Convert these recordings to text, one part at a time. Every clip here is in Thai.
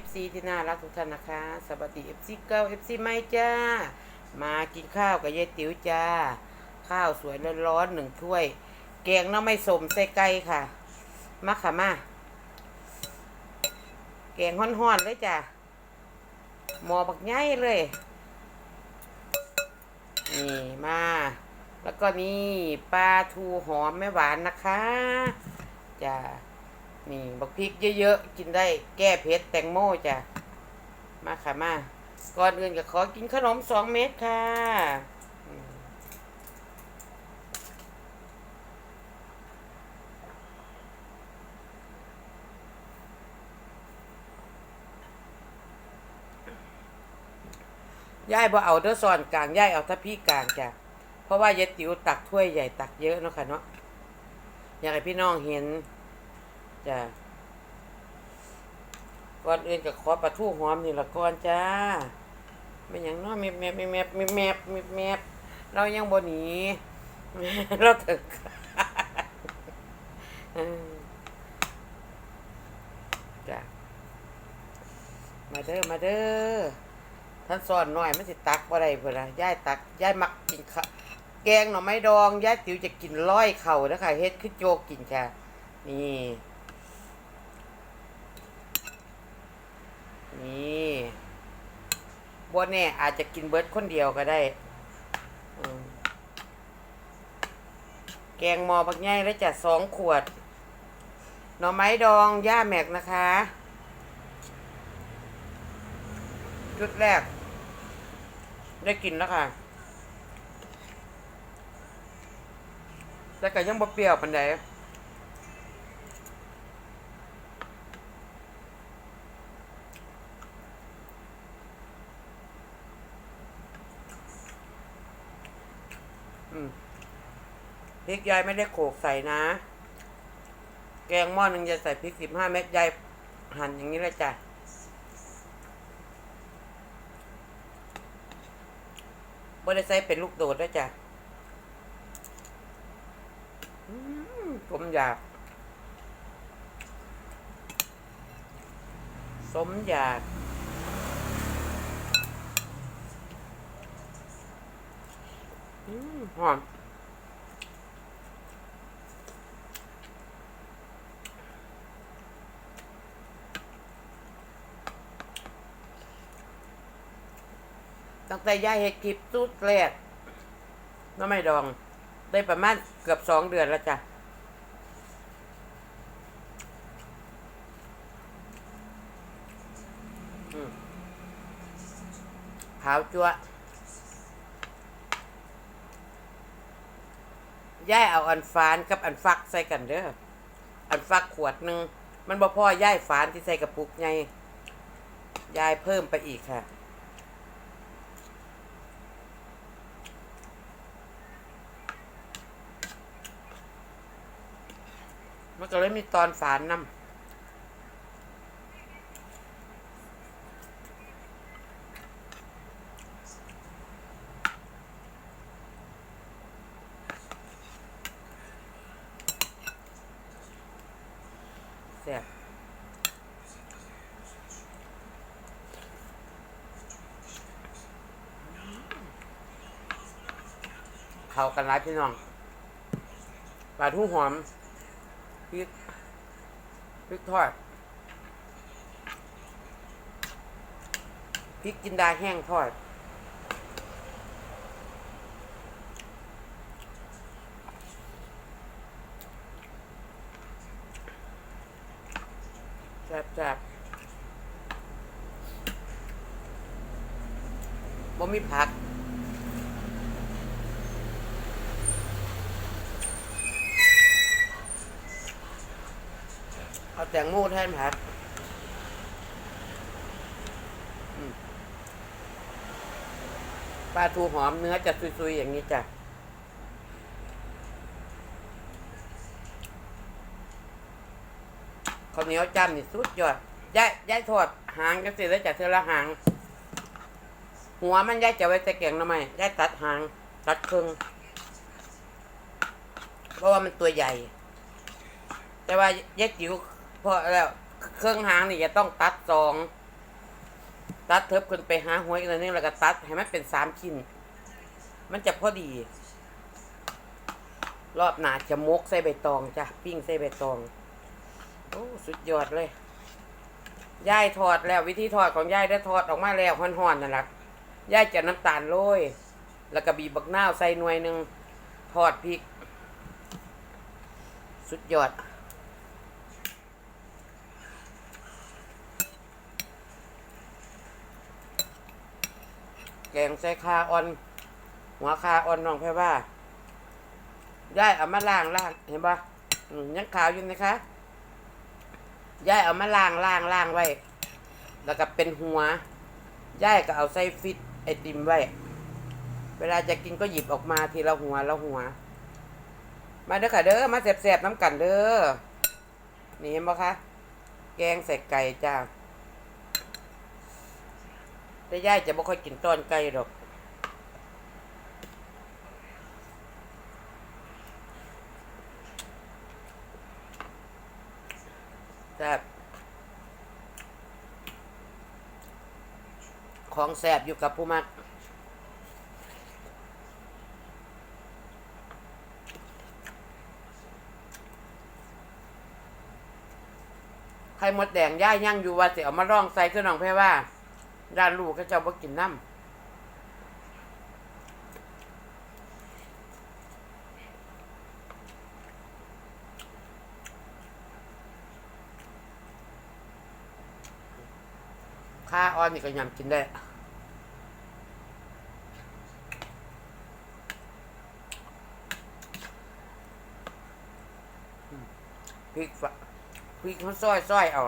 FC ที่น่ารักทุกท่านนะคะ สวัสดี FC เก้า FC ไม่จ้า มากินข้าวกับยายติ๋วจ้า ข้าวสวยร้อนๆหนึ่งถ้วย แกงน้ำไม่สมใส่ไก่ค่ะ มาค่ะมา แกงฮ้อนๆเลยจ้ะหมอบักใหญ่เลย นี่มา แล้วก็นี่ปลาทูหอมแม่หวานนะคะจ้ะ นี่บักพริกเยอะๆ กินได้แก้เผ็ดแตงโมจ้ะ มาค่ะมา ก่อนอื่นก็ขอกินขนมสองเม็ดค่ะย่ายบ่เอาเด้อซอนกลางย่ายเอาทัพพี่กลางจ้ะ เพราะว่ายายติ๋วตักถ้วยใหญ่ตักเยอะเนาะค่ะเนาะ อยากให้พี่น้องเห็น จ้ะก่อนอื่นก็ขอปลาทูหอมนี่ละก่อนจ้าไม่หยังนาะแมบแมบแมบแมบแมบแมบแมบเรายังบ่หนีเราถึกจ้ะมาเด้อมาเด้อท่านสอนหน่อยมันสิตักบ่ได้เพิ่นล่ะยายตักยายมักกินข้าวแกงหน่อไม้ดองยายติ๋วจะกินร้อยเข่านะคะเฮ็ดคือโจกกินค่ะนี่ นี่บัวแน่อาจจะกินเบิร์ดคนเดียวก็ได้ แกงหมอบักใหญ่แล้วจะสองขวด หน่อไม้ดองย่าแมกนะคะชุดแรก ได้กินแล้วค่ะ แต่ก็ยังบ่เปรี้ยวปานใด พริกยายไม่ได้โขกใส่นะ แกงหม้อหนึ่งจะใส่พริกสิบห้าเม็ดยายหั่นอย่างนี้เลยจ้ะบ่ได้ใส่เป็นลูกโดดด้วยจ้ะอืมผมอยาก สมอยากอืมหอม แต่ยายเห็ดคลิปสุดแรกน้ำไม่ดอง ได้ประมาณเกือบสองเดือนแล้วจ้ะขาวจัวย่ายเอาอันฟานกับอันฟักใส่กันเด้อ อันฟักขวดหนึ่ง มันบ่พอย่ายฟานที่ใส่กระปุกไงยายเพิ่มไปอีกค่ะ ก็เลยมีตอนฝานนำแซ่บเข้ากันร้ายพี่น้องปลาทูหอม พริกพริกทอดพริกจินดาแห้งทอดแซ่บแซ่บบ่มีผัก เอา แตงโมแทนผักปลาทูหอมเนื้อจะซุยๆ อย่างนี้จ้ะข้าวเหนียวจ้ำนี่สุดยอดย้ายย้ายทอดหางก็สิแล้วจากเธอละหาง หัวมันย้ายจะไว้ใส่แกงหน่อไมย้ายตัดหาง ตัดครึ่งเพราะว่ามันตัวใหญ่ แต่ว่าย้ายจิ๋ว พอแล้วเครื่องหางนี่จะต้องตัดสองตัดเทิบขึ้นไปหาหัวอีกหน่อยนึงแล้วก็ตัดให้มันเป็นสามชิ้น มันจะพอดี รอบหนาจะมกใส่ใบตองจ้ะปิ้งใส่ใบตองโอ้สุดยอดเลยย่ายทอดแล้ววิธีทอดของย่ายได้ทอดออกมาแล้วห่อนๆนั่นแหละย่ายจะน้ำตาลโรยแล้วก็บีบบักนาวใส่หน่วยหนึ่งทอดพริก สุดยอด แกงใส่คาออน หัวคาออนน้องแพ่ว่าย่ายเอามาล้างล้างเห็นปะยังขาวอยู่นะคะย่ายเอามาล้างล้างล้างไว้ แล้วก็เป็นหัวย่ายก็เอาใส่ฟิตไอติมไว้ เวลาจะกินก็หยิบออกมาทีละหัวละหัว มาเด้อค่ะเด้อมาแสบๆน้ำกันเด้อนี่เห็นปะคะ แกงใส่ไก่จ้า แต่ยายจะบ่ค่อยกินตอนไก่หรอกแซ่บของแซ่บอยู่กับผู้มักไข่มดแดงย่ายย่างอยู่ว่าสิเอามาร่องใส่คือน้องแพ่ว่า ด้านลูกก็เจ้าบ่กินน้ำข้าอ้อนนี่ก็ยำกินได้พริกฝะพริกเขาซอยซอยเอา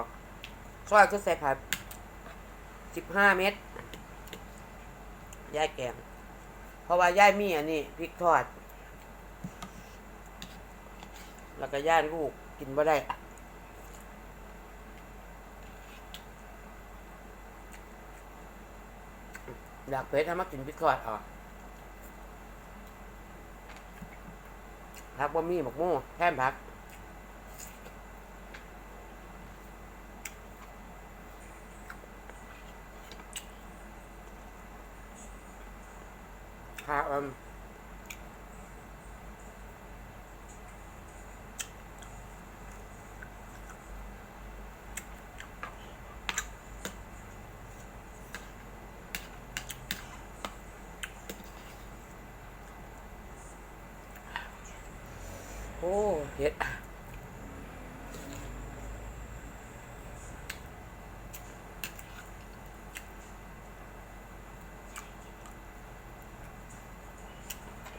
ซอยคือใส่ผัด สิบห้าเม็ดย่ายแกง เพราะว่าย่ายมีอันนี้พริกทอด แล้วก็ย่านลูกกินบ่ได้อยากเผ็ดถ้ามากินพริกทอดอะพักบ่มีหมกหมูแค่นพัก ค่ะอืม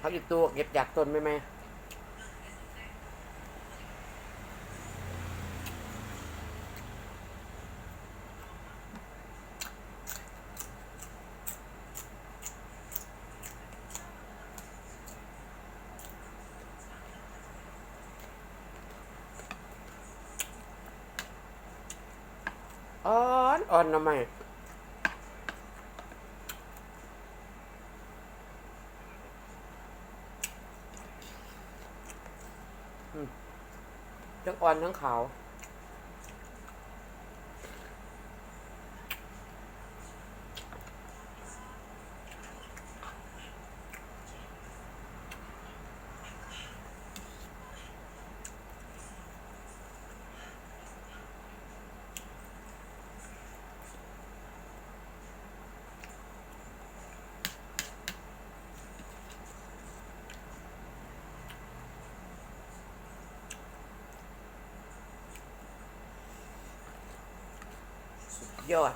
ผักอีกตัวเก็บจากต้นไหมไหมอ่อนอ่อนทำไม ทั้งอ่อนทั้งขาว ยอด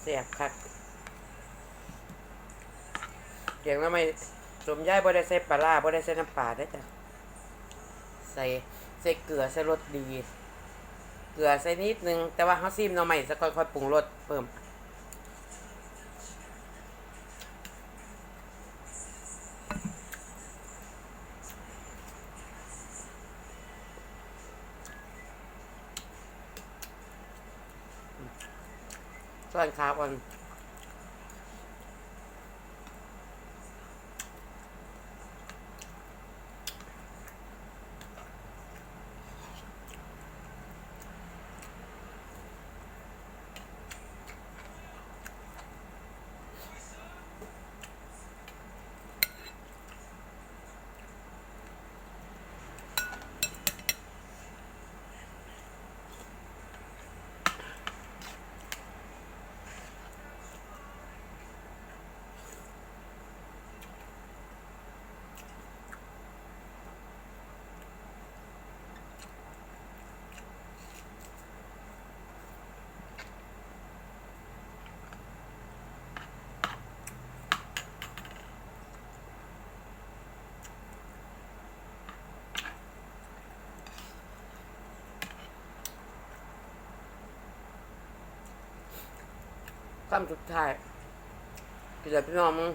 เสียบคักเก่งแล้วไม่สมย่ายบ่ได้ใส่ปลาร้าบ่ได้ใส่น้ำปลาได้จ้ะใส่ใส่เกลือใส่รสดี เกลือใส่นิดนึง แต่ว่าเขาซีมหน่อใหม่จะค่อยๆปรุงรสเพิ่ม ส่วนครับวัน คำสุดท้ายกินแล้วพี่น้องมึง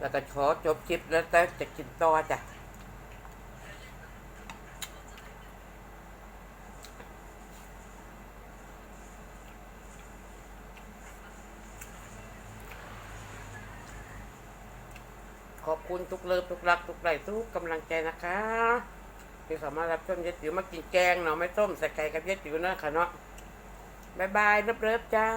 แล้วก็ขอจบคลิปแล้วแต่จะกินต่อจ้ะขอบคุณทุกเลิฟทุกรัก ทุกไหลทุกกำลังใจนะคะที่สามารถรับชมยายติ๋วมากินแกงเนาะไม่ต้มใส่ไก่กับยายติ๋วนะคะเนาะ บายบายเริฟๆจ้า